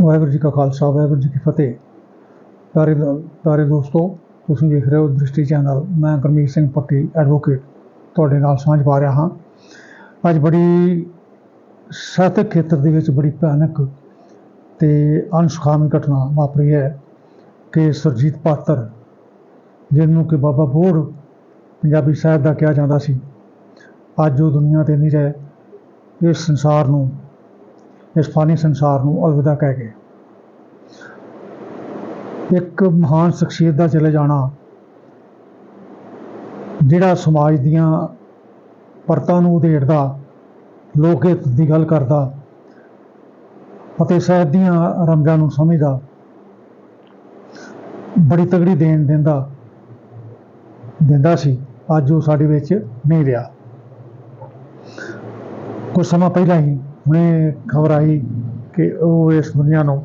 ਵਾਹਿਗੁਰੂ ਜੀ ਕਾ ਖਾਲਸਾ, ਵਾਹਿਗੁਰੂ ਜੀ ਕੀ ਫਤਿਹ। ਪਿਆਰੇ ਦੋ- ਪਿਆਰੇ ਦੋਸਤੋ, ਤੁਸੀਂ ਦੇਖ ਰਹੇ ਹੋ ਦ੍ਰਿਸ਼ਟੀ ਚੈਨਲ। ਮੈਂ ਗੁਰਮੀਤ ਸਿੰਘ ਪੱਟੀ ਐਡਵੋਕੇਟ ਤੁਹਾਡੇ ਨਾਲ ਸਾਂਝ ਪਾ ਰਿਹਾ ਹਾਂ। ਅੱਜ ਬੜੀ ਸਾਹਿਤਕ ਖੇਤਰ ਦੇ ਵਿੱਚ ਬੜੀ ਭਿਆਨਕ ਤੇ ਅਨਸੁਖਾਵੀ ਘਟਨਾ ਵਾਪਰੀ ਹੈ ਕਿ ਸੁਰਜੀਤ ਪਾਤਰ, ਜਿਹਨੂੰ ਕਿ ਬਾਬਾ ਬੋਰ ਪੰਜਾਬੀ ਸਾਹਿਤ ਦਾ ਕਿਹਾ ਜਾਂਦਾ ਸੀ, ਅੱਜ ਉਹ ਦੁਨੀਆ ਤੇ ਨਹੀਂ ਰਹੇ, ਇਸ ਸੰਸਾਰ ਨੂੰ ਇਸ ਫਾਨੀ ਸੰਸਾਰ ਨੂੰ ਅਲਵਿਦਾ ਕਹਿ ਗਏ ਇੱਕ ਮਹਾਨ ਸ਼ਖਸੀਅਤ ਦਾ ਚਲੇ ਜਾਣਾ, ਜਿਹੜਾ ਸਮਾਜ ਦੀਆਂ ਪਰਤਾਂ ਨੂੰ ਉਧੇੜਦਾ, ਲੋਕ ਹਿੱਤ ਦੀ ਗੱਲ ਕਰਦਾ ਅਤੇ ਸਾਹਿਤ ਦੀਆਂ ਰੰਗਾਂ ਨੂੰ ਸਮਝਦਾ, ਬੜੀ ਤਗੜੀ ਦੇਣ ਦਿੰਦਾ ਦਿੰਦਾ ਸੀ। ਅੱਜ ਉਹ ਸਾਡੇ ਵਿੱਚ ਨਹੀਂ ਰਿਹਾ। ਕੁਝ ਸਮਾਂ ਪਹਿਲਾਂ ਹੀ ਹੁਣੇ ਖਬਰ ਆਈ ਕਿ ਉਹ ਇਸ ਦੁਨੀਆ ਨੂੰ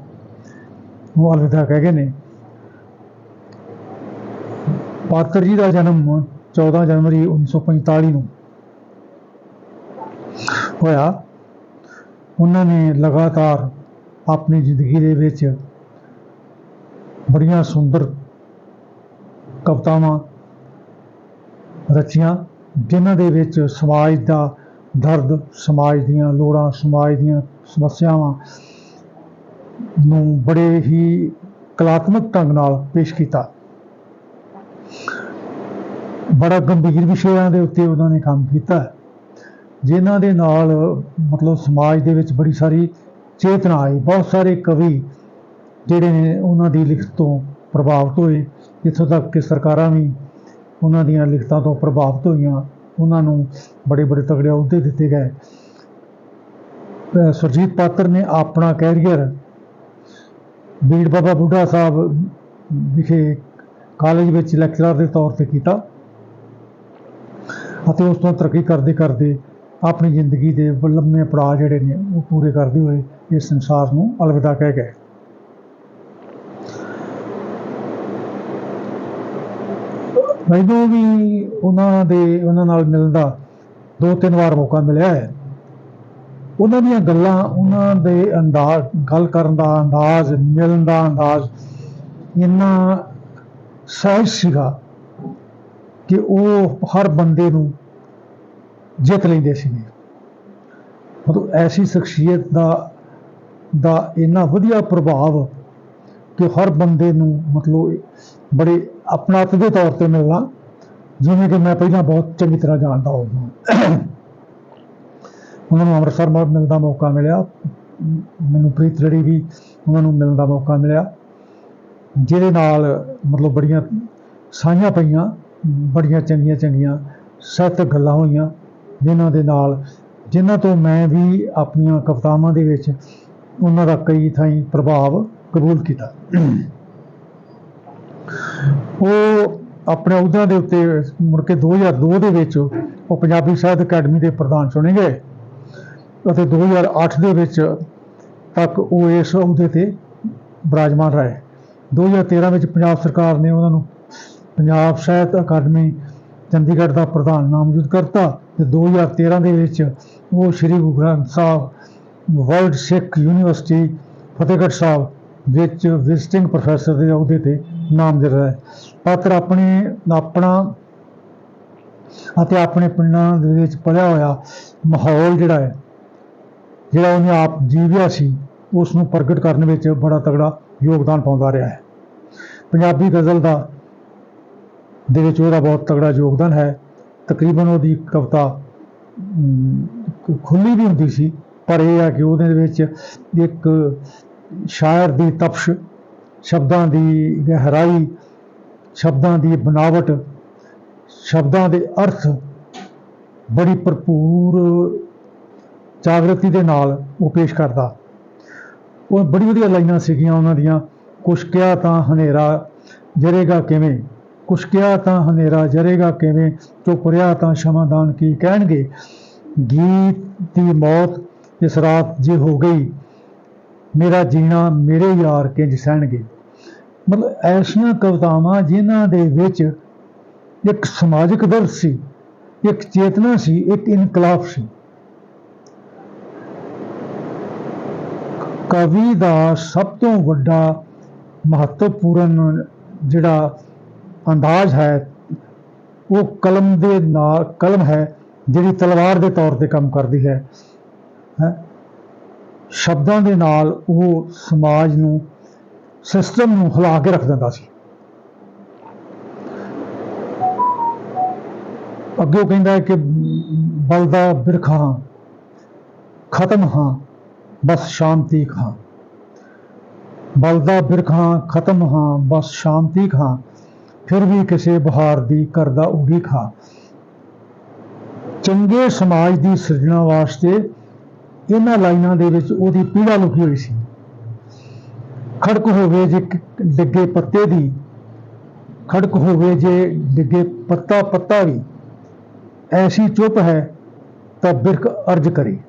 ਉਹ ਅਲਵਿਦਾ ਕਹਿ ਗਏ ਨੇ। ਪਾਤਰ ਜੀ ਦਾ ਜਨਮ 14 ਜਨਵਰੀ 1945 ਨੂੰ ਹੋਇਆ। ਉਹਨਾਂ ਨੇ ਲਗਾਤਾਰ ਆਪਣੀ ਜ਼ਿੰਦਗੀ ਦੇ ਵਿੱਚ ਬੜੀਆਂ ਸੁੰਦਰ ਕਵਿਤਾਵਾਂ ਰਚੀਆਂ, ਜਿਨ੍ਹਾਂ ਦੇ ਵਿੱਚ ਸਮਾਜ ਦਾ ਦਰਦ ਸਮਾਜ ਦੀਆਂ ਲੋੜਾਂ ਸਮਾਜ ਦੀਆਂ ਸਮੱਸਿਆਵਾਂ ਨੂੰ ਬੜੇ ਹੀ ਕਲਾਤਮਕ ਢੰਗ ਨਾਲ ਪੇਸ਼ ਕੀਤਾ। ਬੜਾ ਗੰਭੀਰ ਵਿਸ਼ਿਆਂ ਦੇ ਉੱਤੇ ਉਹਨਾਂ ਨੇ ਕੰਮ ਕੀਤਾ। ਹੈ, ਜਿਨ੍ਹਾਂ ਦੇ ਨਾਲ ਮਤਲਬ ਸਮਾਜ ਦੇ ਵਿੱਚ ਬੜੀ ਸਾਰੀ ਚੇਤਨਾ ਆਈ। ਬਹੁਤ ਸਾਰੇ ਕਵੀ ਜਿਹੜੇ ਨੇ ਉਹਨਾਂ ਦੀ ਲਿਖਤ ਤੋਂ ਪ੍ਰਭਾਵਿਤ ਹੋਏ। ਇੱਥੋਂ ਤੱਕ ਕਿ ਸਰਕਾਰਾਂ ਵੀ ਉਹਨਾਂ ਦੀਆਂ ਲਿਖਤਾਂ ਤੋਂ ਪ੍ਰਭਾਵਿਤ ਹੋਈਆਂ। ਉਹਨਾਂ ਨੂੰ ਬੜੇ ਬੜੇ ਤਗੜੇ ਅਹੁਦੇ ਦਿੱਤੇ ਗਏ। ਸੁਰਜੀਤ ਪਾਤਰ ਨੇ ਆਪਣਾ ਕੈਰੀਅਰ ਬੀੜ ਬਾਬਾ ਬੁੱਢਾ ਸਾਹਿਬ ਵਿਖੇ ਕਾਲਜ ਵਿੱਚ ਲੈਕਚਰਰ ਦੇ ਤੌਰ ਤੇ ਕੀਤਾ ਅਤੇ ਉਸ ਤੋਂ ਤਰੱਕੀ ਕਰਦੇ ਕਰਦੇ ਆਪਣੀ ਜ਼ਿੰਦਗੀ ਦੇ ਲੰਮੇ ਪੜਾਅ ਜਿਹੜੇ ਨੇ ਉਹ ਪੂਰੇ ਕਰਦੇ ਹੋਏ ਇਸ ਸੰਸਾਰ ਨੂੰ ਅਲਵਿਦਾ ਕਹਿ ਗਏ। ਮੈਨੂੰ ਵੀ ਉਹਨਾਂ ਦੇ, ਉਹਨਾਂ ਨਾਲ ਮਿਲਣ ਦਾ ਦੋ ਤਿੰਨ ਵਾਰ ਮੌਕਾ ਮਿਲਿਆ ਹੈ। ਉਹਨਾਂ ਦੀਆਂ ਗੱਲਾਂ, ਉਹਨਾਂ ਦੇ ਅੰਦਾਜ਼, ਗੱਲ ਕਰਨ ਦਾ ਅੰਦਾਜ਼, ਮਿਲਣ ਦਾ ਅੰਦਾਜ਼ ਇੰਨਾ ਸਹਿਜ ਸੀਗਾ ਕਿ ਉਹ ਹਰ ਬੰਦੇ ਨੂੰ ਜਿੱਤ ਲੈਂਦੇ ਸੀਗੇ। ਮਤਲਬ ਐਸੀ ਸ਼ਖਸੀਅਤ ਦਾ ਦਾ ਇੰਨਾ ਵਧੀਆ ਪ੍ਰਭਾਵ ਕਿ ਹਰ ਬੰਦੇ ਨੂੰ ਮਤਲਬ ਬੜੇ ਆਪਣਾਤ ਦੇ ਤੌਰ ਤੇ ਮਿਲਣਾ, ਜਿਵੇਂ ਕਿ ਮੈਂ ਪਹਿਲਾਂ ਬਹੁਤ ਚੰਗੀ ਤਰ੍ਹਾਂ ਜਾਣਦਾ ਹਾਂ ਉਹਨਾਂ ਨੂੰ ਅੰਮ੍ਰਿਤਸਰ ਮ- ਮਿਲਣ ਦਾ ਮੌਕਾ ਮਿਲਿਆ। ਮੈਨੂੰ ਪ੍ਰੀਤ ਰੜੀ ਵੀ ਉਹਨਾਂ ਨੂੰ ਮਿਲਣ ਦਾ ਮੌਕਾ ਮਿਲਿਆ। ਜਿਹਦੇ ਨਾਲ ਮਤਲਬ ਬੜੀਆਂ ਸਾਂਝਾਂ ਪਈਆਂ, ਬੜੀਆਂ ਚੰਗੀਆਂ ਚੰਗੀਆਂ ਸਾਹਿਤਕ ਗੱਲਾਂ ਹੋਈਆਂ, ਜਿਨ੍ਹਾਂ ਦੇ ਨਾਲ, ਜਿਨ੍ਹਾਂ ਤੋਂ ਮੈਂ ਵੀ ਆਪਣੀਆਂ ਕਵਿਤਾਵਾਂ ਦੇ ਵਿੱਚ ਉਹਨਾਂ ਦਾ ਕਈ ਥਾਈਂ ਪ੍ਰਭਾਵ ਕਬੂਲ ਕੀਤਾ। ਉਹ ਆਪਣੇ ਅਹੁਦਿਆਂ ਦੇ ਉੱਤੇ, ਮੁੜ ਕੇ 2002 ਦੇ ਵਿੱਚ ਉਹ ਪੰਜਾਬੀ ਸਾਹਿਤ ਅਕੈਡਮੀ ਦੇ ਪ੍ਰਧਾਨ ਚੁਣੇ ਗਏ ਅਤੇ 2008 ਦੇ ਵਿੱਚ ਤੱਕ ਉਹ ਇਸ ਅਹੁਦੇ ਤੇ ਬਰਾਜਮਾਨ ਰਹੇ। 2013 ਵਿੱਚ ਪੰਜਾਬ ਸਰਕਾਰ ਨੇ ਉਹਨਾਂ ਨੂੰ ਪੰਜਾਬ ਸਾਹਿਤ ਅਕਾਦਮੀ ਚੰਡੀਗੜ੍ਹ ਦਾ ਪ੍ਰਧਾਨ ਨਾਮਜ਼ਦ ਕਰਤਾ ਤੇ 2013 ਦੇ ਵਿੱਚ ਉਹ ਸ੍ਰੀ ਗੁਰੂ ਗ੍ਰੰਥ ਸਾਹਿਬ ਵਰਲਡ ਸਿੱਖ ਯੂਨੀਵਰਸਿਟੀ ਫਤਿਹਗੜ੍ਹ ਸਾਹਿਬ ਵਿੱਚ ਵਿਜ਼ਿਟਿੰਗ ਪ੍ਰੋਫੈਸਰ ਦੇ ਅਹੁਦੇ ਤੇ ਨਾਮਜ਼ਦ ਰਹੇ ਪਾਤਰ ਆਪਣੇ ਆਪਣਾ ਅਤੇ ਆਪਣੇ ਪਿੰਡਾਂ ਦੇ ਵਿੱਚ ਪੜਿਆ ਹੋਇਆ ਮਾਹੌਲ ਜਿਹੜਾ ਹੈ ਜਿਹੜਾ ਉਹਨੇ ਆਪ ਜੀਵਿਆ ਸੀ ਉਸ ਨੂੰ ਪ੍ਰਗਟ ਕਰਨ ਵਿੱਚ ਬੜਾ ਤਗੜਾ ਯੋਗਦਾਨ ਪਾਉਂਦਾ ਰਿਹਾ ਹੈ। ਪੰਜਾਬੀ ਗਜ਼ਲ ਦਾ ਦੇ ਵਿੱਚ ਉਹਦਾ ਬਹੁਤ ਤਗੜਾ ਯੋਗਦਾਨ ਹੈ। ਤਕਰੀਬਨ ਉਹਦੀ ਕਵਿਤਾ ਅਮ, ਖੁੱਲੀ ਵੀ ਹੁੰਦੀ ਸੀ ਪਰ ਇਹ ਆ ਕਿ ਉਹਦੇ ਵਿੱਚ ਇੱਕ ਸ਼ਾਇਰ ਦੀ ਤਪਸ਼, ਸ਼ਬਦਾਂ ਦੀ ਗਹਿਰਾਈ, ਸ਼ਬਦਾਂ ਦੀ ਬਨਾਵਟ, ਸ਼ਬਦਾਂ ਦੇ ਅਰਥ ਬੜੀ ਭਰਪੂਰ ਜਾਗਰਤੀ ਦੇ ਨਾਲ ਉਹ ਪੇਸ਼ ਕਰਦਾ। ਉਹ ਬੜੀ ਵਧੀਆ ਲਾਈਨਾਂ ਸੀਗੀਆਂ ਉਹਨਾਂ ਦੀਆਂ, ਕੁਛ ਕਿਹਾ ਤਾਂ ਹਨੇਰਾ ਜਰੇਗਾ ਕਿਵੇਂ, ਕੁਛ ਕਿਹਾ ਤਾਂ ਹਨੇਰਾ ਜਰੇਗਾ ਕਿਵੇਂ, ਚੁੱਪ ਰਿਹਾ ਤਾਂ ਸ਼ਮਾਦਾਨ ਕੀ ਕਹਿਣਗੇ। ਗੀਤ ਦੀ ਮੌਤ ਇਸ ਰਾਤ ਜੇ ਹੋ ਗਈ ਮੇਰਾ ਜੀਣਾ ਮੇਰੇ ਯਾਰ ਕਿੰਜ ਸਹਿਣਗੇ? ਮਤਲਬ ਐਸੀਆਂ ਕਵਿਤਾਵਾਂ ਜਿਨ੍ਹਾਂ ਦੇ ਵਿੱਚ ਇੱਕ ਸਮਾਜਿਕ ਦਰਦ ਸੀ, ਇੱਕ ਚੇਤਨਾ ਸੀ, ਇੱਕ ਇਨਕਲਾਬ ਸੀ। ਕਵੀ ਦਾ ਸਭ ਤੋਂ ਵੱਡਾ ਮਹੱਤਵਪੂਰਨ ਜਿਹੜਾ ਅੰਦਾਜ਼ ਹੈ, ਉਹ ਕਲਮ ਦੇ ਨਾਲ, ਕਲਮ ਹੈ ਜਿਹੜੀ ਤਲਵਾਰ ਦੇ ਤੌਰ ਤੇ ਕੰਮ ਕਰਦੀ ਹੈ। ਹੈਂ? ਸ਼ਬਦਾਂ ਦੇ ਨਾਲ ਉਹ ਸਮਾਜ ਨੂੰ ਸਿਸਟਮ ਨੂੰ ਹਿਲਾ ਕੇ ਰੱਖ ਦਿੰਦਾ ਸੀ। ਅੱਗੇ ਉਹ ਕਹਿੰਦਾ ਹੈ ਕਿ ਬਲਦਾ ਬਿਰਖਾ ਹਾਂ ਖਤਮ ਹਾਂ, ਬਸ ਸ਼ਾਂਤੀ ਖਾਂ। ਬਲਦਾ ਬਿਰਖਾ, ਖਤਮ ਹਾਂ, ਬਸ ਸ਼ਾਂਤੀ ਖਾਂ। ਫਿਰ ਵੀ ਕਿਸੇ ਬਹਾਰ ਦੀ ਕਰਦਾ ਉਗੀ ਖਾ। ਚੰਗੇ ਸਮਾਜ ਦੀ ਸਿਰਜਣਾ ਵਾਸਤੇ ਇਹਨਾਂ ਲਾਈਨਾਂ ਦੇ ਵਿੱਚ ਉਹਦੀ ਪੀੜਾ ਲੁਕੀ ਹੋਈ ਸੀ। ਖੜਕ ਹੋਵੇ ਜੇ ਡਿੱਗੇ ਪੱਤੇ ਦੀ, ਖੜਕ ਹੋਵੇ ਜੇ ਡਿੱਗੇ ਪੱਤਾ ਪੱਤਾ ਵੀ, ਐਸੀ ਚੁੱਪ ਹੈ ਤਾਂ ਬਿਰਖ ਅਰਜ ਕਰੇ।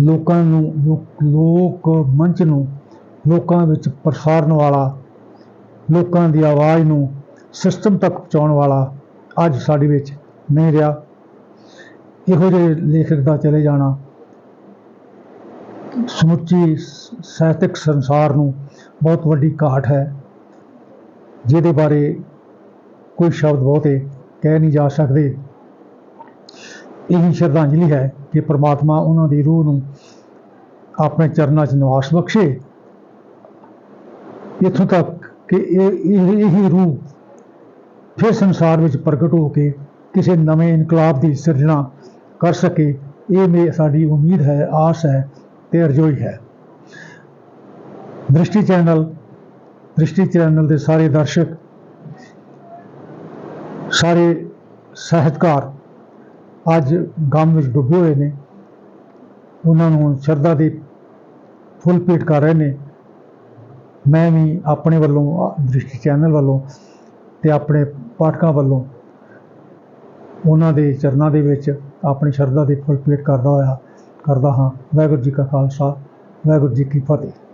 ਲੋਕਾਂ ਨੂੰ, ਲੋਕ- ਲੋਕ ਮੰਚ ਨੂੰ, ਲੋਕਾਂ ਵਿੱਚ ਪ੍ਰਸਾਰਨ ਵਾਲਾ, ਲੋਕਾਂ ਦੀ ਆਵਾਜ਼ ਨੂੰ ਸਿਸਟਮ ਤੱਕ ਪਹੁੰਚਾਉਣ ਵਾਲਾ ਅੱਜ ਸਾਡੇ ਵਿੱਚ ਨਹੀਂ ਰਿਹਾ। ਇਹੋ ਜਿਹੇ ਲੇਖਕ ਦਾ ਚਲੇ ਜਾਣਾ। ਸਮੁੱਚੀ ਸਾਹਿਤਕ ਸੰਸਾਰ ਨੂੰ ਬਹੁਤ ਵੱਡੀ ਘਾਟ ਹੈ, ਜਿਹਦੇ ਬਾਰੇ ਕੋਈ ਸ਼ਬਦ ਬਹੁਤੇ ਕਹਿ ਨਹੀਂ ਜਾ ਸਕਦੇ। ਇਹੀ ਸ਼ਰਧਾਂਜਲੀ ਹੈ ਕਿ ਪ੍ਰਮਾਤਮਾ ਉਹਨਾਂ ਦੀ ਰੂਹ ਨੂੰ ਆਪਣੇ ਚਰਨਾਂ 'ਚ ਨਿਵਾਸ ਬਖਸ਼ੇ। ਇੱਥੋਂ ਤੱਕ ਕਿ ਇਹ ਇਹ ਰੂਹ ਫਿਰ ਸੰਸਾਰ ਵਿੱਚ ਪ੍ਰਗਟ ਹੋ ਕੇ ਕਿਸੇ ਨਵੇਂ ਇਨਕਲਾਬ ਦੀ ਸਿਰਜਣਾ ਕਰ ਸਕੇ। ਇਹ ਮੇ, ਸਾਡੀ ਉਮੀਦ ਹੈ, ਆਸ ਹੈ ਤੇ ਅਰਜ਼ੋਈ ਹੈ। ਦ੍ਰਿਸ਼ਟੀ ਚੈਨਲ ਦ੍ਰਿਸ਼ਟੀ ਚੈਨਲ ਦੇ ਸਾਰੇ ਦਰਸ਼ਕ, ਸਾਰੇ ਸਾਹਿਤਕਾਰ ਅੱਜ ਗਮ ਵਿੱਚ ਡੁੱਬੇ ਹੋਏ ਨੇ। ਉਹਨਾਂ ਨੂੰ ਸ਼ਰਧਾ ਦੀ ਫੁੱਲ ਭੇਟ ਕਰ ਰਹੇ ਨੇ। ਮੈਂ ਵੀ ਆਪਣੇ ਵੱਲੋਂ, ਦ੍ਰਿਸ਼ਟੀ ਚੈਨਲ ਵੱਲੋਂ ਤੇ ਆਪਣੇ ਪਾਠਕਾਂ ਵੱਲੋਂ ਉਹਨਾਂ ਦੇ ਚਰਨਾਂ ਦੇ ਵਿੱਚ ਆਪਣੀ ਸ਼ਰਧਾ ਦੇ ਫੁੱਲ ਭੇਟ ਕਰਦਾ ਹੋਇਆ, ਕਰਦਾ ਹਾਂ। ਵਾਹਿਗੁਰੂ ਜੀ ਕਾ ਖਾਲਸਾ, ਵਾਹਿਗੁਰੂ ਜੀ ਕੀ ਫਤਿਹ।